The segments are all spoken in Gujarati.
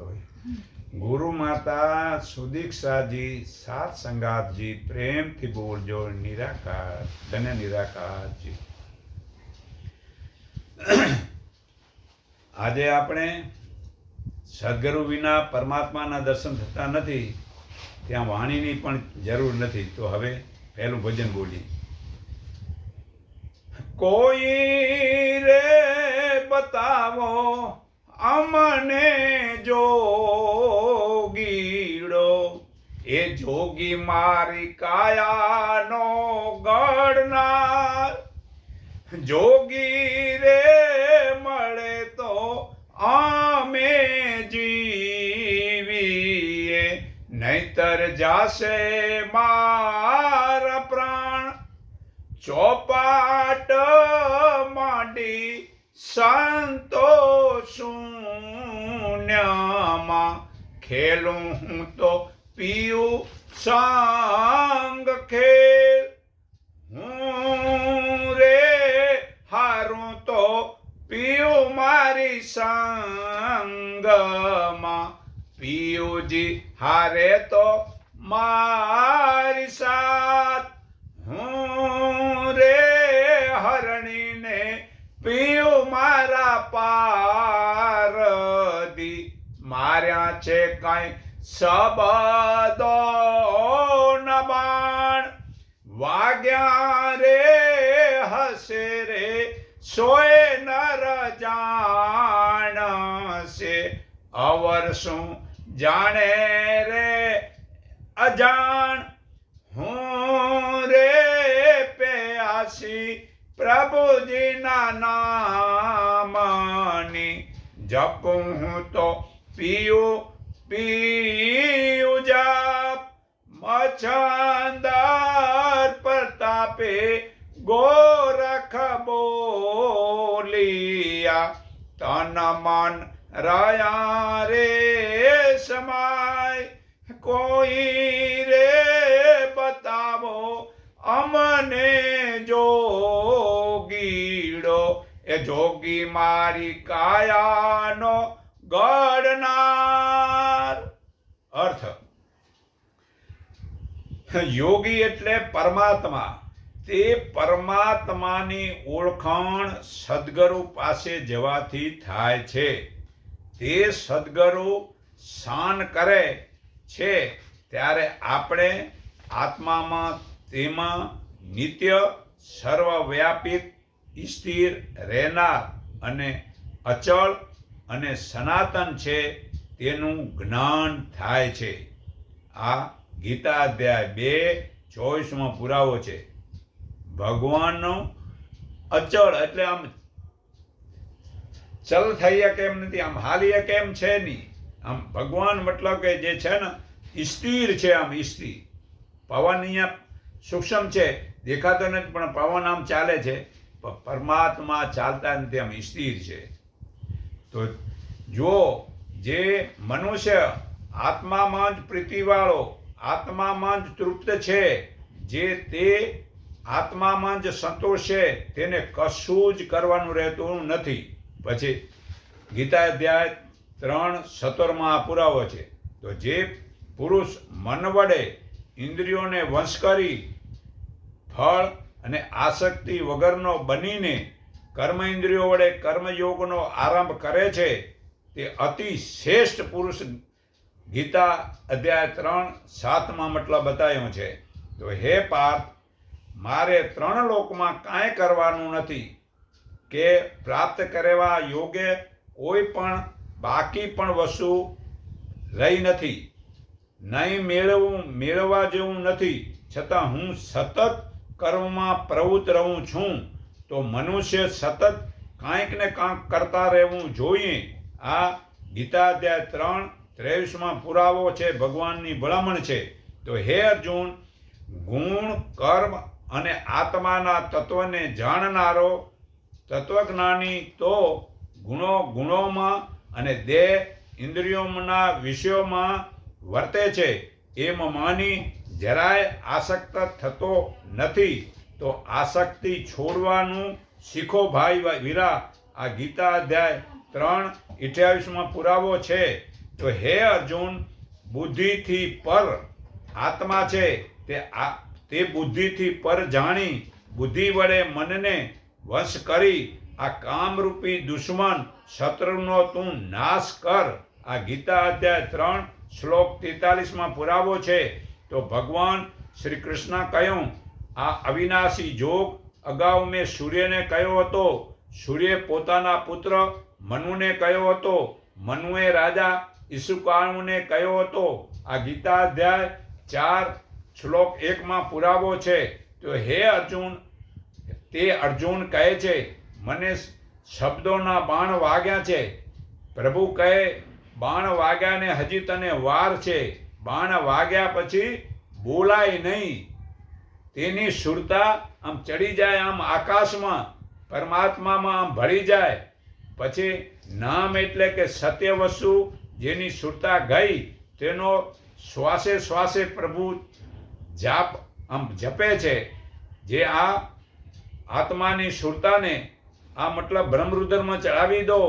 તો ગુરુ માતા સુદીક્ષાજી, સાત સંગાતજી, પ્રેમથી બોલજો નિરાકાર, ધન્ય નિરાકારજી. આજે આપણે સદગુરુ વિના પરમાત્માના દર્શન થતા નથી, ત્યાં વાણીની પણ જરૂર નથી. તો હવે પહેલું ભજન બોલીએ. કોઈ રે બતાવો અમને જોગીડો, એ જોગી મારી કાયાનો ગણનાર જોગી રે મળે તો અમે જીવીએ, નહીતર જાશે મારા પ્રાણ. ચોપાટ માંડી સંતો શૂન્યમાં ખેલું હું તો પીયું સંગ ખેલ. હું રે હારું તો પીયું મારી સંગમાં. પીયુજી હારે તો મારી પારદી માર્યા છે કાંઈ સબદો નબાણ વાગ્યા રે, હસે રે, સોય નર જાણશે. અવર શું જાણે રે, અજાણ હું રે પ્યાસી. પ્રભુજીના નામની જપું હું તો પીયું પીયું જાપ. મછંદર પ્રતાપે ગોરખ બોલિયા, તન મન રયા રે સમાય. કોઈ જોગી મારી કાયાનો ગડનાર અર્થ. યોગી એટલે પરમાત્મા. તે પરમાત્માની ઓળખાણ સદગુરુ પાસે જવાથી થાય છે. તે સદગુરુ શાન કરે છે. ત્યારે આપણે આત્મામાં તેમાં નિત્ય સર્વવ્યાપિત સ્થિર રહેનાર અને અચળ અને સનાતન છે તેનું જ્ઞાન થાય છે. આ ગીતા અધ્યાય બે ચોવીસમાં પુરાવો છે. ભગવાનનો અચળ એટલે આમ ચલ થઈ કેમ નથી, આમ હાલીએ કેમ છે નહીં? આમ ભગવાન મતલબ કે જે છે ને સ્થિર છે આમ સ્થિર પવન અહીંયા સૂક્ષ્મ છે, દેખાતો નથી, પણ પવન આમ ચાલે છે. પરમાત્મા ચાલતા નથી, આમ સ્થિર છે. તો જો જે મનુષ્ય આત્મામાં જ પ્રીતિવાળો, આત્મામાં જ તૃપ્ત છે, જે તે આત્મામાં જ સંતોષ છે, તેને કશું જ કરવાનું રહેતું નથી. પછી ગીતા અધ્યાય ત્રણ સત્તરમાં આ પુરાવો છે. તો જે પુરુષ મન વડે ઇન્દ્રિયોને વંશ કરી ફળ અને આસક્તિ વગરનો બનીને કર્મ ઇન્દ્રિયો વડે કર્મયોગનો આરંભ કરે છે, તે અતિ શ્રેષ્ઠ પુરુષ ગીતા અધ્યાય ત્રણ, સાતમાં મતલબ બતાવ્યો છે. તો હે પાર્થ, મારે ત્રણ લોકમાં કાંઈ કરવાનું નથી, કે પ્રાપ્ત કરેવા યોગે કોઈ પણ બાકી પણ વસ્તુ રહી નથી, નહીં મેળવવું મેળવવા જેવું નથી, છતાં હું સતત કર્મમાં પ્રવૃત્ત રહું છું, તો મનુષ્ય સતત કાંઈક ને કાંઈક કરતા રહેવું જોઈએ. આ ગીતાધ્યાય ત્રણ ત્રેવીસમાં પુરાવો છે, ભગવાનની ભલામણ છે. તો હે અર્જુન, ગુણ, કર્મ અને આત્માના તત્વને જાણનારો તત્વજ્ઞાની તો ગુણો ગુણોમાં અને દેહ ઇન્દ્રિયોના વિષયોમાં વર્તે છે. એમ માની જરાય આસક્ત થતો નથી, તો આસક્તિ છોડવાનું શીખો ભાઈ વીરા, આ ગીતા અધ્યાય ત્રણ અઠ્યાવીસમાં પુરાવો છે. તો હે અર્જુન, બુદ્ધિથી પર આત્મા છે, તે આ, તે બુદ્ધિથી પર જાણી, બુદ્ધિ વડે મનને વશ કરી, આ કામરૂપી દુશ્મન શત્રુનો તું નાશ કર. આ ગીતા અધ્યાય ત્રણ, શ્લોક તેતાલીસમાં પુરાવો છે. તો ભગવાન શ્રી કૃષ્ણ કહ્યું, આ અવિનાશી જોગ અગાઉ મેં સૂર્યને કહ્યો હતો. સૂર્ય પોતાના પુત્ર મનુને કહ્યો હતો. મનુએ રાજા ઈસુકાણુને કહ્યો હતો. આ ગીતા અધ્યાય ચાર શ્લોક એકમાં પુરાવો છે. તો હે અર્જુન, તે અર્જુન કહે છે, મને શબ્દોના બાણ વાગ્યા છે. પ્રભુ કહે, બાણ વાગ્યાને હજી તને વાર છે. બાણ વાગ્યા પછી બોલાય નહીં. તેની સુરતા આમ ચડી જાય, આમ આકાશમાં, પરમાત્મામાં આમ ભળી જાય. પછી નામ એટલે કે સત્ય વસ્તુ જેની સુરતા ગઈ, તેનો શ્વાસે શ્વાસે પ્રભુ જાપ આમ જપે છે. જે આ આત્માની સુરતાને આ મતલબ બ્રહ્મરુદ્રમાં ચડાવી દો,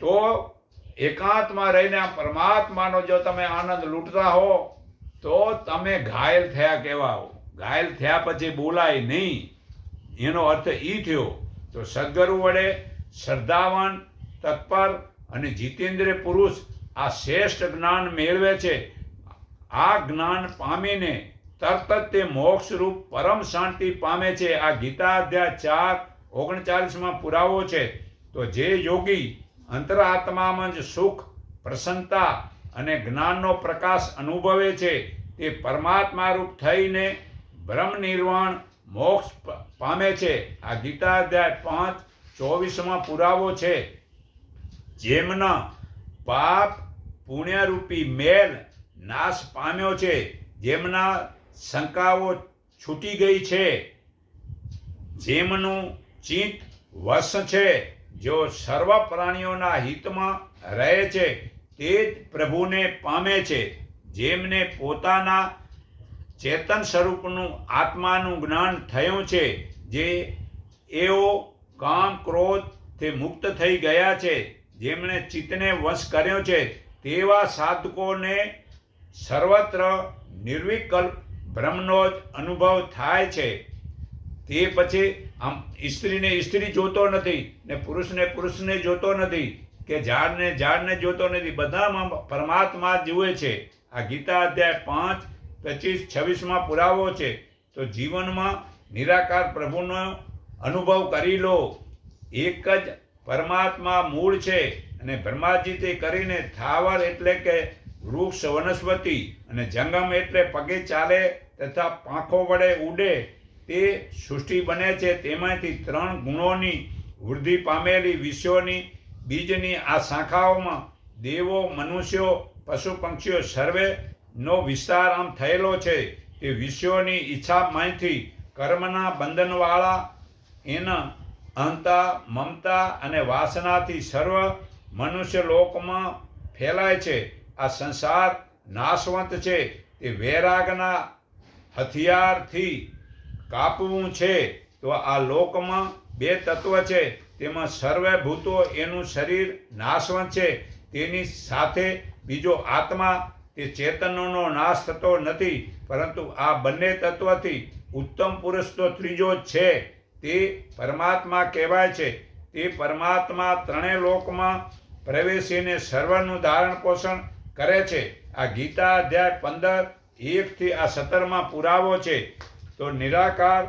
તો એકાંતમાં રહીને પરમાત્માનો જો તમે આનંદ લૂંટતા હો, તો તમે ઘાયલ થયા કહેવાઓ. ઘાયલ થયા પછી બોલાય નહીં. એનો અર્થ એ થયો, તો સદગુરુ વડે શ્રદ્ધાવાન, તત્પર અને જીતેન્દ્રિય પુરુષ આ શ્રેષ્ઠ જ્ઞાન મેળવે છે. આ જ્ઞાન પામીને તરત જ તે મોક્ષરૂપ પરમ શાંતિ પામે છે. આ ગીતા અધ્યાય ચાર ઓગણચાલીસમાં પુરાવો છે. તો જે યોગી અંતરાત્મામાં જ સુખ, પ્રસન્નતા અને જ્ઞાનનો પ્રકાશ અનુભવે છે તે પરમાત્મા રૂપ થઈને બ્રહ્મ નિર્વાણ મોક્ષ પામે છે. આ ગીતા અધ્યાય પાંચ, ચોવીસમાં પુરાવો છે. જેમના પાપ પુણ્યરૂપી મેલ નાશ પામ્યો છે. જેમના શંકાઓ છૂટી ગઈ છે. જેમનું ચિત્ત વશ છે. જેઓ સર્વ પ્રાણીઓના હિતમાં રહે છે, તે જ પ્રભુને પામે છે, જેમને પોતાના ચેતન સ્વરૂપનું આત્માનું જ્ઞાન થયું છે, જે એઓ કામ, ક્રોધ તે મુક્ત થઈ ગયા છે, જેમણે ચિત્તને વશ કર્યો છે, તેવા સાધકોને સર્વત્ર નિર્વિકલ્પ બ્રહ્મનો જ અનુભવ થાય છે. તે પછી આમ સ્ત્રીને સ્ત્રી જોતો નથી ને પુરુષને પુરુષને જોતો નથી કે ઝાડને ઝાડને જોતો નથી. બધામાં પરમાત્મા જુએ છે. આ ગીતા અધ્યાય પાંચ, પચીસ, છવ્વીસમાં પુરાવો છે. તો જીવનમાં નિરાકાર પ્રભુનો અનુભવ કરી લો. એક જ પરમાત્મા મૂળ છે અને બ્રહ્માજી તે કરીને થાવર એટલે કે વૃક્ષ વનસ્પતિ અને જંગમ એટલે પગે ચાલે તથા પાંખો વડે ઉડે તે સૃષ્ટિ બને છે. તેમાંથી ત્રણ ગુણોની વૃદ્ધિ પામેલી વિશ્વની, બીજની આ શાખાઓમાં દેવો, મનુષ્યો, પશુ પક્ષીઓ સર્વે નો વિસ્તાર આમ થયેલો છે. તે વિશ્વની ઈચ્છામાંથી કર્મના બંધનવાળા, એના અહંતા મમતા અને વાસનાથી સર્વ મનુષ્ય લોકમાં ફેલાય છે. આ સંસાર નાશવંત છે. તે વૈરાગના હથિયારથી કાપવું છે, તો આ લોકમાં બે તત્વ છે. તેમાં સર્વે ભૂતો એનું શરીર નાશવંત છે. તેની સાથે બીજો આત્મા તે ચેતનનો નાશ થતો નથી, પરંતુ આ બંને તત્વથી ઉત્તમ પુરુષ તો ત્રીજો છે. તે પરમાત્મા કહેવાય છે. તે પરમાત્મા ત્રણેય લોકમાં પ્રવેશીને સર્વનું ધારણ પોષણ કરે છે. આ ગીતા અધ્યાય પંદર એકથી આ સત્તરમાં પુરાવો છે. તો નિરાકાર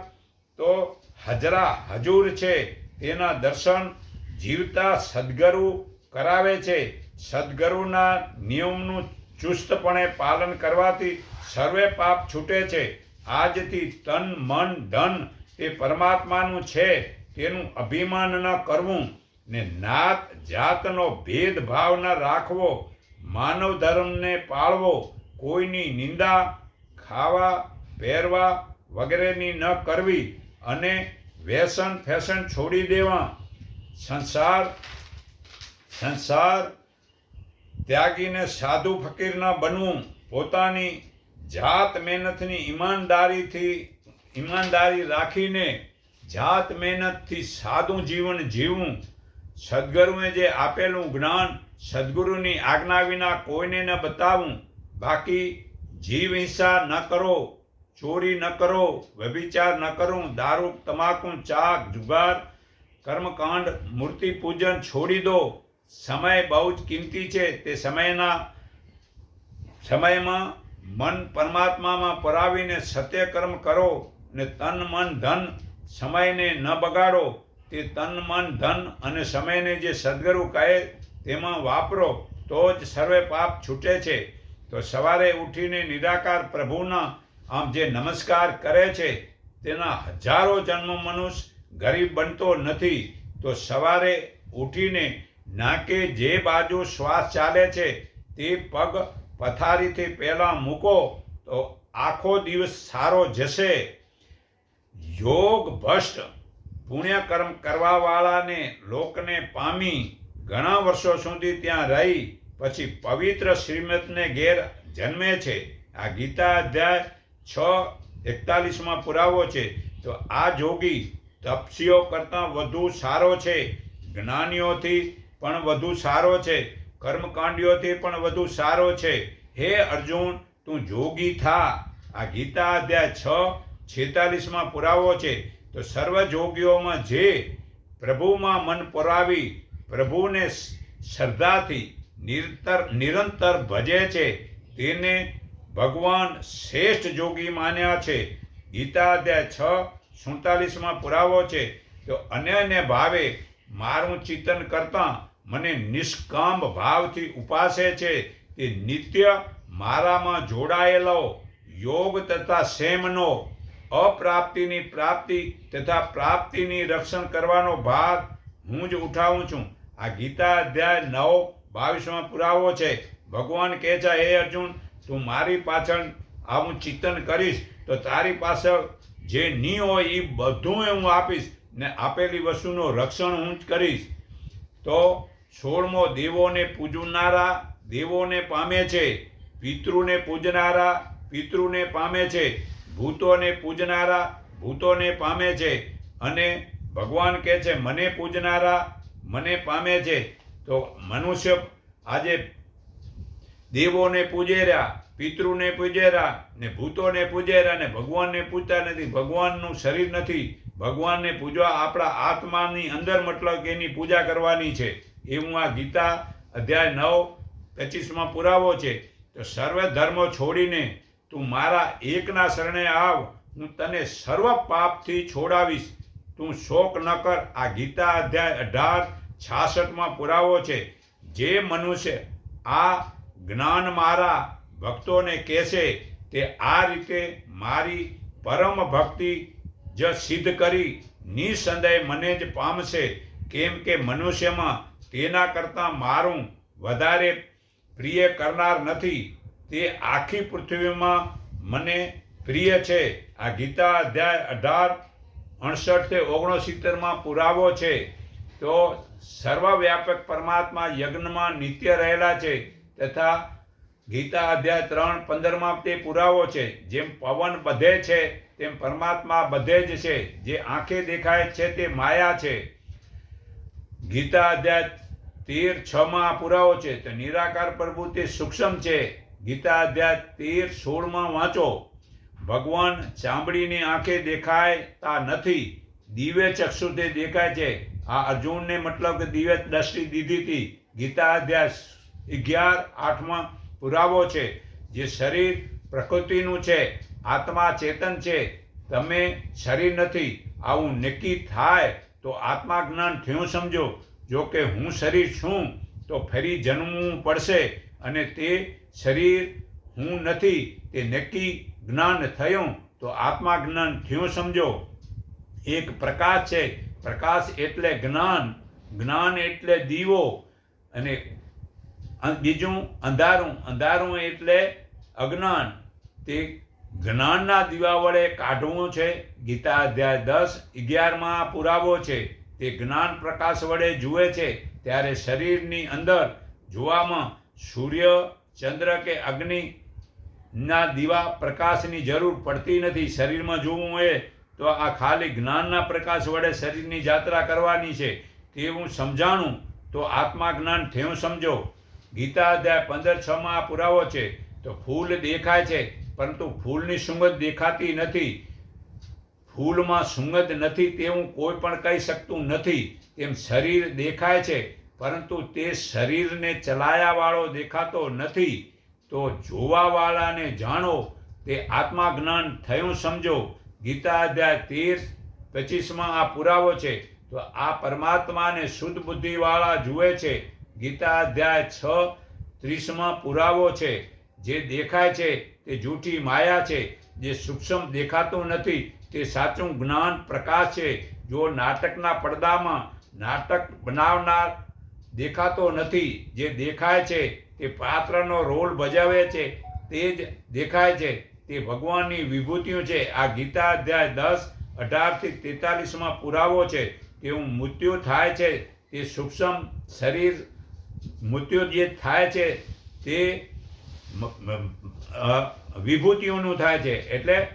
તો હજરા, હજૂર છે. તેના દર્શન જીવતા સદગરુ કરાવે છે. સદગરુના નિયમનું ચુસ્તપણે પાલન કરવાથી સર્વે પાપ છૂટે છે. આજથી તન, મન, ધન તે પરમાત્માનું છે. તેનું અભિમાન ન કરવું ને નાત, જાતનો ભેદભાવ ન રાખવો. માનવ ધર્મને પાળવો. કોઈની નિંદા, ખાવા, પહેરવા વગેરેની ન કરવી અને વ્યસન, ફેશન છોડી દેવા. સંસાર સંસાર ત્યાગીને સાધુ ફકીરના બનવું. પોતાની જાત મહેનતની ઈમાનદારીથી, ઈમાનદારી રાખીને જાત મહેનતથી સાદું જીવન જીવવું સદગુરુએ જે આપેલું જ્ઞાન સદગુરુની આજ્ઞા વિના કોઈને ન બતાવું. બાકી જીવ હિંસા ન કરો. ચોરી ન કરો, વ્યભિચાર ન કરો, દારૂ, તમાકુ, ચાક, જુગાર, કર્મકાંડ, મૂર્તિ પૂજન છોડી દો. સમય બહુ જ કિંમતી છે. તે સમયના સમયમાં મન પરમાત્મામાં પરાવીને સત્ય કર્મ કરો ને તન, મન, ધન સમયને ન બગાડો. તે તન, મન, ધન અને સમયને જે સદગુરુ કહે તેમાં વાપરો, તો જ સર્વે પાપ છૂટે છે. તો સવારે ઉઠીને નિરાકાર પ્રભુના આમ જે નમસ્કાર કરે છે, તેના હજારો જન્મ મનુષ્ય ગરીબ બનતો નથી. તો સવારે ઉઠીને નાકે જે બાજુ શ્વાસ ચાલે છે, તે પગ પથારીથી પહેલાં મૂકો, તો આખો દિવસ સારો જશે. યોગ ભ્રષ્ટ પુણ્યકર્મ કરવાવાળાને લોકને પામી ઘણા વર્ષો સુધી ત્યાં રહી, પછી પવિત્ર શ્રીમદને ઘેર જન્મે છે. આ ગીતા અધ્યાય છ એકતાલીસમાં પુરાવો છે, તો આ જોગી તપસીઓ કરતાં વધુ સારો છે. જ્ઞાનીઓથી પણ વધુ સારો છે. કર્મકાંડીઓથી પણ વધુ સારો છે. હે અર્જુન, તું જોગી થા. આ ગીતા અધ્યાય છ, છેતાલીસમાં પુરાવો છે. તો સર્વ જોગીઓમાં જે પ્રભુમાં મન પુરાવી, પ્રભુને શ્રદ્ધાથી નિરંતર નિરંતર ભજે છે, તેને ભગવાન શ્રેષ્ઠ જોગી માન્યા છે. ગીતા અધ્યાય છ, સુડતાલીસમાં પુરાવો છે. તો અન્યને ભાવે મારું ચિંતન કરતાં મને નિષ્કામ ભાવથી ઉપાસે છે. તે નિત્ય મારામાં જોડાયેલો યોગ તથા સેમનો, અપ્રાપ્તિની પ્રાપ્તિ તથા પ્રાપ્તિની રક્ષણ કરવાનો ભાગ હું જ ઉઠાવું છું. આ ગીતા અધ્યાય નવ, બાવીસમાં પુરાવો છે. ભગવાન કહે છે, હે અર્જુન તું મારી પાછળ આવું ચિંતન કરીશ, તો તારી પાસે જે ની હોય એ બધું હું આપીશ ને આપેલી વસ્તુનું રક્ષણ હું જ કરીશ. તો સોળમો દેવોને પૂજનારા, દેવોને પામે છે, પિતૃને પૂજનારા, પિતૃને પામે છે, ભૂતોને પૂજનારા, ભૂતોને પામે છે અને ભગવાન કહે છે, મને પૂજનારા, મને પામે છે. તો મનુષ્ય આજે દેવોને પૂજેર્યા પિતૃને પૂજેરા ને ભૂતોને પૂજેરા ને ભગવાનને પૂજતા નથી. ભગવાનનું શરીર નથી. ભગવાનને પૂજવા આપણા આત્માની અંદર મતલબ કે એની પૂજા કરવાની છે. એવું આ ગીતા અધ્યાય નવ, પચીસમાં પુરાવો છે. તો સર્વ ધર્મો છોડીને તું મારા એકના શરણે આવ. હું તને સર્વ પાપથી છોડાવીશ. તું શોક ન કર. આ ગીતા અધ્યાય અઢાર, છાસઠમાં પુરાવો છે. જે મનુષ્ય આ જ્ઞાન મારા ભક્તોને કહેશે તે આ રીતે મારી પરમ ભક્તિ જ સિદ્ધ કરી નિસંદેહ મને જ પામશે. કેમ કે મનુષ્યમાં તેના કરતાં મારું વધારે પ્રિય કરનાર નથી. તે આખી પૃથ્વીમાં મને પ્રિય છે. આ ગીતા અધ્યાય અઢાર અડસઠથી ઓગણસિત્તેરમાં પુરાવો છે. તો સર્વવ્યાપક પરમાત્મા યજ્ઞમાં નિત્ય રહેલા છે. તથા ગીતા અધ્યાય ત્રણ, પંદરમાં તે પુરાવો છે. જેમ પવન બધે છે, તેમ પરમાત્મા બધે જ છે. જે આંખે દેખાય છે, તે માયા છે. ગીતા અધ્યાય તેર, છમાં પુરાવો છે. તો નિરાકાર પ્રભુ તે સૂક્ષ્મ છે. ગીતા અધ્યાય તેર, સોળમાં વાંચો. ભગવાન ચામડીની આંખે દેખાયતા નથી. દિવ્ય ચક્ષુથી દેખાય છે. આ અર્જુનને મતલબ કે દિવ્ય દ્રષ્ટિ દીધી હતી. ગીતા અધ્યાય અગિયાર આઠમાં પુરાવો છે. જે શરીર પ્રકૃતિનું છે, આત્મા ચેતન છે. તમે શરીર નથી, આવું નક્કી થાય તો આત્મા જ્ઞાન થયું સમજો. જો કે હું શરીર છું, તો ફરી જન્મવું પડશે અને તે શરીર હું નથી, તે નક્કી જ્ઞાન થયું તો આત્મા જ્ઞાન થયું સમજો. એક પ્રકાશ છે. પ્રકાશ એટલે જ્ઞાન. જ્ઞાન એટલે દીવો. અને બીજું અંધારું. અંધારું એટલે અજ્ઞાન. તે જ્ઞાનના દીવા વડે કાઢવું છે. ગીતા અધ્યાય દસ અગિયારમાં પુરાવો છે. તે જ્ઞાન પ્રકાશ વડે જુએ છે. ત્યારે શરીરની અંદર જોવામાં સૂર્ય, ચંદ્ર કે અગ્નિ ના દીવા પ્રકાશની જરૂર પડતી નથી. શરીરમાં જોવું હોય તો આ ખાલી જ્ઞાનના પ્રકાશ વડે શરીરની જાત્રા કરવાની છે. તે હું સમજાણું તો આત્મા જ્ઞાન થયું સમજો. ગીતા અધ્યાય પંદર છમાં આ પુરાવો છે, તો ફૂલ દેખાય છે, પરંતુ ફૂલની સુગંધ દેખાતી નથી. ફૂલમાં સુગંધ નથી તેવું કોઈ પણ કહી શકતું નથી. તેમ શરીર દેખાય છે, પરંતુ તે શરીરને ચલાયાવાળો દેખાતો નથી. તો જોવાવાળાને જાણો, તે આત્મા જ્ઞાન થયું સમજો. ગીતા અધ્યાય તેર, પચીસમાં આ પુરાવો છે, તો આ પરમાત્માને શુદ્ધ બુદ્ધિવાળા જુએ છે. ગીતા અધ્યાય છ, ત્રીસમાં પુરાવો છે. જે દેખાય છે તે જૂઠી માયા છે. જે સૂક્ષ્મ દેખાતું નથી તે સાચું જ્ઞાન પ્રકાશ છે. જો નાટકના પડદામાં નાટક બનાવનાર દેખાતો નથી, જે દેખાય છે તે પાત્રનો રોલ ભજવે છે, તે જ દેખાય છે, તે ભગવાનની વિભૂતિઓ છે. આ ગીતા અધ્યાય દસ અઢારથી તેતાલીસમાં પુરાવો છે. તેવું મૃત્યુ થાય છે. તે સૂક્ષ્મ શરીર મૃત્યુ જે થાય છે, તે વિભૂતિઓનું થાય છે. એટલે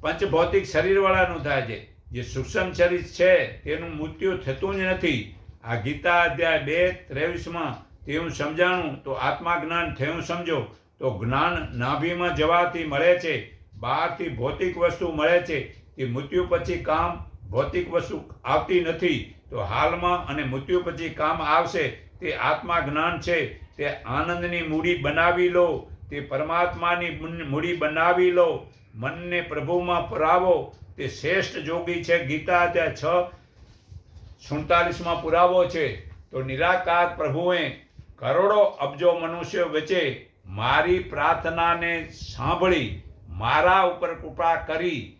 પંચભૌતિક શરીરવાળાનું થાય છે. જે સૂક્ષ્મ શરીર છે, તેનું મૃત્યુ થતું જ નથી. આ ગીતા અધ્યાય બે, ત્રેવીસમાં તેવું સમજાણું, તો આત્મા જ્ઞાન થયું સમજો. તો જ્ઞાન નાભીમાં જવાથી મળે છે, બહારથી ભૌતિક વસ્તુ મળે છે. તે મૃત્યુ પછી કામ ભૌતિક વસ્તુ આવતી નથી. તો હાલમાં અને મૃત્યુ પછી કામ આવશે તે આત્મા જ્ઞાન છે, તે આનંદની મૂડી બનાવી લો, તે પરમાત્માની મુન- મૂડી બનાવી લો, મનને પ્રભુમાં પુરાવો, તે શ્રેષ્ઠ જોગી છે. ગીતા ત્યાં છ, સુડતાલીસમાં પુરાવો છે, તો નિરાકાર પ્રભુએ કરોડો અબજો મનુષ્યો વચ્ચે મારી પ્રાર્થનાને સાંભળી, મારા ઉપર કૃપા કરી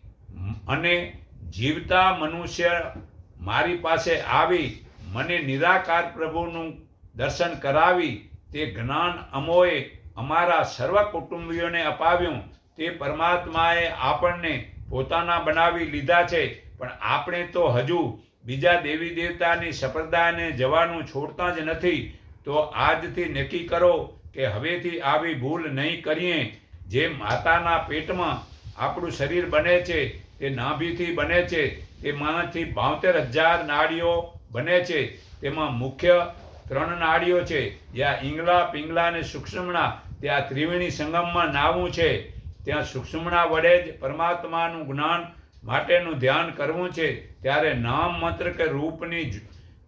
અને જીવતા મનુષ્ય મારી પાસે આવી, મને નિરાકાર પ્રભુનું દર્શન કરાવી તે જ્ઞાન અમોએ અમારા સર્વ કુટુંબીઓને અપાવ્યું. તે પરમાત્માએ આપણને પોતાના બનાવી લીધા છે, પણ આપણે તો હજુ બીજા દેવી દેવતાની સંપ્રદાયને જવાનું છોડતા જ નથી. તો આજથી નક્કી કરો કે હવેથી આવી ભૂલ નહીં કરીએ. જે માતાના પેટમાં આપણું શરીર બને છે, તે નાભીથી બને છે તેમાંથી બાવતેર હજાર નાડીઓ બને છે. તેમાં મુખ્ય ત્રણ નાડીઓ છે. જ્યાં ઈંગલા પિંગલા અને સૂક્ષ્મણા, ત્યાં ત્રિવેણી સંગમમાં નાવું છે. ત્યાં સૂક્ષ્મણા વડે જ પરમાત્માનું જ્ઞાન માટેનું ધ્યાન કરવું છે. ત્યારે નામ મંત્ર કે રૂપની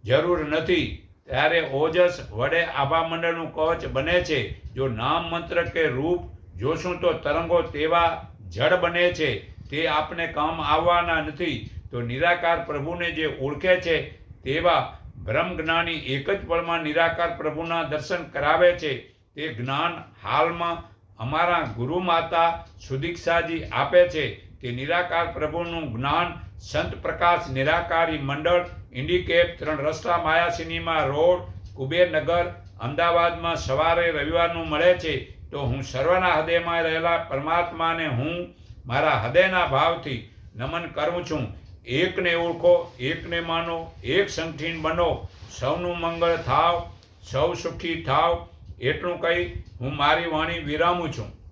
જરૂર નથી. ત્યારે ઓજસ વડે આભા મંડળનું કવચ બને છે. જો નામ મંત્ર કે રૂપ જોશું તો તરંગો તેવા જડ બને છે. તે આપણે કામ આવવાના નથી. તો નિરાકાર પ્રભુને જે ઓળખે છે તેવા બ્રહ્મ જ્ઞાની એક જ પળમાં નિરાકાર પ્રભુના દર્શન કરાવે છે. તે જ્ઞાન હાલમાં અમારા ગુરુ માતા સુદીક્ષાજી આપે છે. તે નિરાકાર પ્રભુનું જ્ઞાન સંત પ્રકાશ નિરાકારી મંડળ, ઇન્ડિકેપ, ત્રણ રસ્તા માયા સિનેમા રોડ કુબેરનગર અમદાવાદમાં સવારે રવિવારનું મળે છે. તો હું સર્વના હૃદયમાં રહેલા પરમાત્માને હું મારા હૃદયના ભાવથી નમન કરું છું. એકને ઓળખો, એકને માનો, એક સંઠીન બનો, સૌનું મંગળ થાવ, સૌ સુખી થાવ, એટલું કહી હું મારી વાણી વિરામું છું.